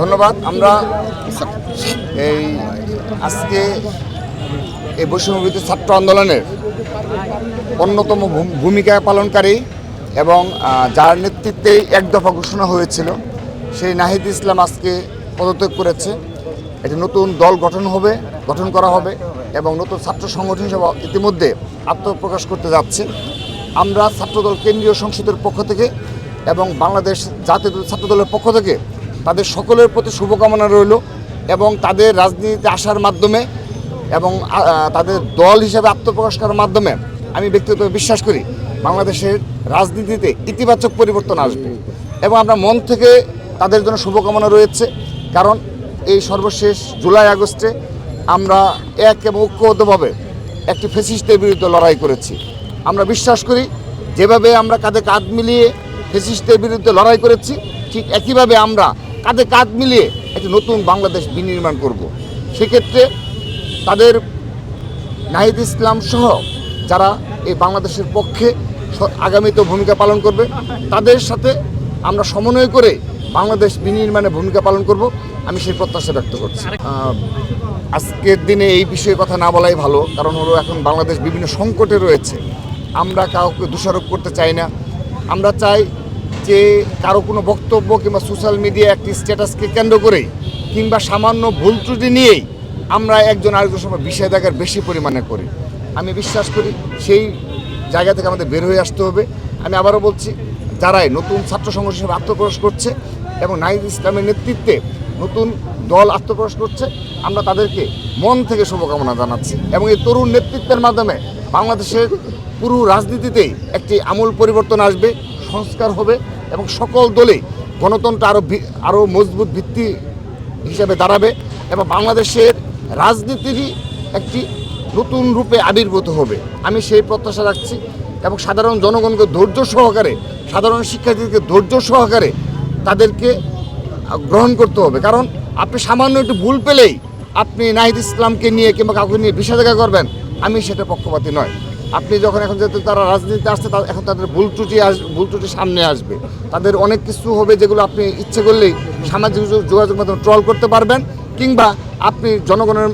ধন্যবাদ। আমরা এই আজকে এই বৈষম্যবিরোধী ছাত্র আন্দোলনের অন্যতম ভূমিকা পালনকারী এবং যার নেতৃত্বে এক দফা ঘোষণা হয়েছিল, সেই নাহিদ ইসলাম আজকে পদত্যাগ করেছে। একটি নতুন দল গঠন হবে, গঠন করা হবে এবং নতুন ছাত্র সংগঠন হিসেবে ইতিমধ্যে আত্মপ্রকাশ করতে যাচ্ছে। আমরা ছাত্রদল কেন্দ্রীয় সংসদের পক্ষ থেকে এবং বাংলাদেশ জাতীয় ছাত্রদলের পক্ষ থেকে তাদের সকলের প্রতি শুভকামনা রইল এবং তাদের রাজনীতিতে আসার মাধ্যমে এবং তাদের দল হিসেবে আত্মপ্রকাশ করার মাধ্যমে আমি ব্যক্তিগতভাবে বিশ্বাস করি বাংলাদেশের রাজনীতিতে ইতিবাচক পরিবর্তন আসবে এবং আমরা মন থেকে তাদের জন্য শুভকামনা রয়েছে। কারণ এই সর্বশেষ জুলাই আগস্টে আমরা এক এবং ঐক্যবদ্ধভাবে একটি ফেসিস্টের বিরুদ্ধে লড়াই করেছি। আমরা বিশ্বাস করি যেভাবে আমরা কাঁধে কাঁধ মিলিয়ে ফেসিস্টের বিরুদ্ধে লড়াই করেছি ঠিক একইভাবে আমরা কাঁধে কাঁধ মিলিয়ে একটি নতুন বাংলাদেশ বিনির্মাণ করব। সেক্ষেত্রে তাদের নাহিদ ইসলাম সহ যারা এই বাংলাদেশের পক্ষে আগামীতে ভূমিকা পালন করবে তাদের সাথে আমরা সমন্বয় করে বাংলাদেশ বিনির্মাণে ভূমিকা পালন করব। আমি সেই প্রত্যাশা ব্যক্ত করছি। আজকের দিনে এই বিষয়ে কথা না বলাই ভালো কারণ হলো এখন বাংলাদেশ বিভিন্ন সংকটে রয়েছে। আমরা কাউকে দোষারোপ করতে চাই না। আমরা চাই যে কারও কোনো বক্তব্য কিংবা সোশ্যাল মিডিয়া একটি স্ট্যাটাসকে কেন্দ্র করেই কিংবা সামান্য ভুল ত্রুটি নিয়েই আমরা একজন আরেকজনের সময় বিষয় দেখার বেশি পরিমাণে করি। আমি বিশ্বাস করি সেই জায়গা থেকে আমাদের বের হয়ে আসতে হবে। আমি আবারও বলছি, যারাই নতুন ছাত্র সংগঠন হিসেবে আত্মপ্রকাশ করছে এবং নাইদ ইসলামের নেতৃত্বে নতুন দল আত্মপ্রকাশ করছে, আমরা তাদেরকে মন থেকে শুভকামনা জানাচ্ছি এবং এই তরুণ নেতৃত্বের মাধ্যমে বাংলাদেশের পুরো রাজনীতিতেই একটি আমূল পরিবর্তন আসবে, সংস্কার হবে এবং সকল দলে গণতন্ত্র আরও আরও মজবুত ভিত্তি হিসাবে দাঁড়াবে এবং বাংলাদেশের রাজনীতিরই একটি নতুন রূপে আবির্ভূত হবে। আমি সেই প্রত্যাশা রাখছি এবং সাধারণ জনগণকে ধৈর্য সহকারে, সাধারণ শিক্ষার্থীদেরকে ধৈর্য সহকারে তাদেরকে গ্রহণ করতে হবে। কারণ আপনি সামান্য একটু ভুল পেলেই আপনি নাহিদ ইসলামকে নিয়ে কিংবা কাউকে নিয়ে বিষাদাকা করবেন, আমি সেটা পক্ষপাতী নয়। আপনি যখন এখন যেহেতু তারা রাজনীতিতে আসছে এখন তাদের ভুল ত্রুটি আস ভুল ত্রুটি সামনে আসবে। তাদের অনেক কিছু হবে যেগুলো আপনি ইচ্ছে করলেই সামাজিক যোগ- যোগাযোগ মাধ্যমে ট্রল করতে পারবেন, কিংবা আপনি জনগণের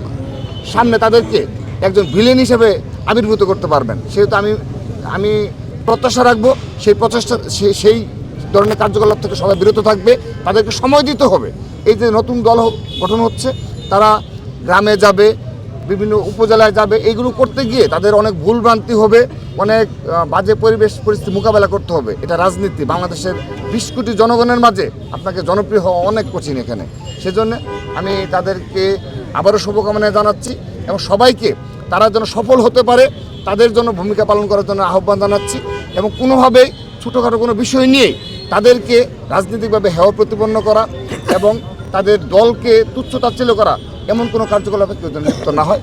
সামনে তাদেরকে একজন ভিলেন হিসেবে আবির্ভূত করতে পারবেন। সেহেতু আমি আমি প্রত্যাশা রাখব, সেই প্রচেষ্টা সেই ধরনের কার্যকলাপ থেকে সবাই বিরত থাকবে, তাদেরকে সময় দিতে হবে। এই যে নতুন দল গঠন হচ্ছে, তারা গ্রামে যাবে বিভিন্ন উপজেলায় যাবে, এইগুলো করতে গিয়ে তাদের অনেক ভুলভ্রান্তি হবে, অনেক বাজে পরিবেশ পরিস্থিতি মোকাবেলা করতে হবে। এটা রাজনীতি, বাংলাদেশের বিশ কোটি জনগণের মাঝে আপনাকে জনপ্রিয় হওয়া অনেক কঠিন এখানে। সেজন্য আমি তাদেরকে আবারও শুভকামনা জানাচ্ছি এবং সবাইকে তারা যেন সফল হতে পারে, তাদের জন্য ভূমিকা পালন করার জন্য আহ্বান জানাচ্ছি এবং কোনোভাবেই ছোটোখাটো কোনো বিষয় নিয়ে তাদেরকে রাজনৈতিকভাবে হেয় প্রতিপন্ন করা এবং তাদের দলকে তুচ্ছ তাচ্ছিল্য করা এমন কোনো কার্যকলাপে যেন না হয়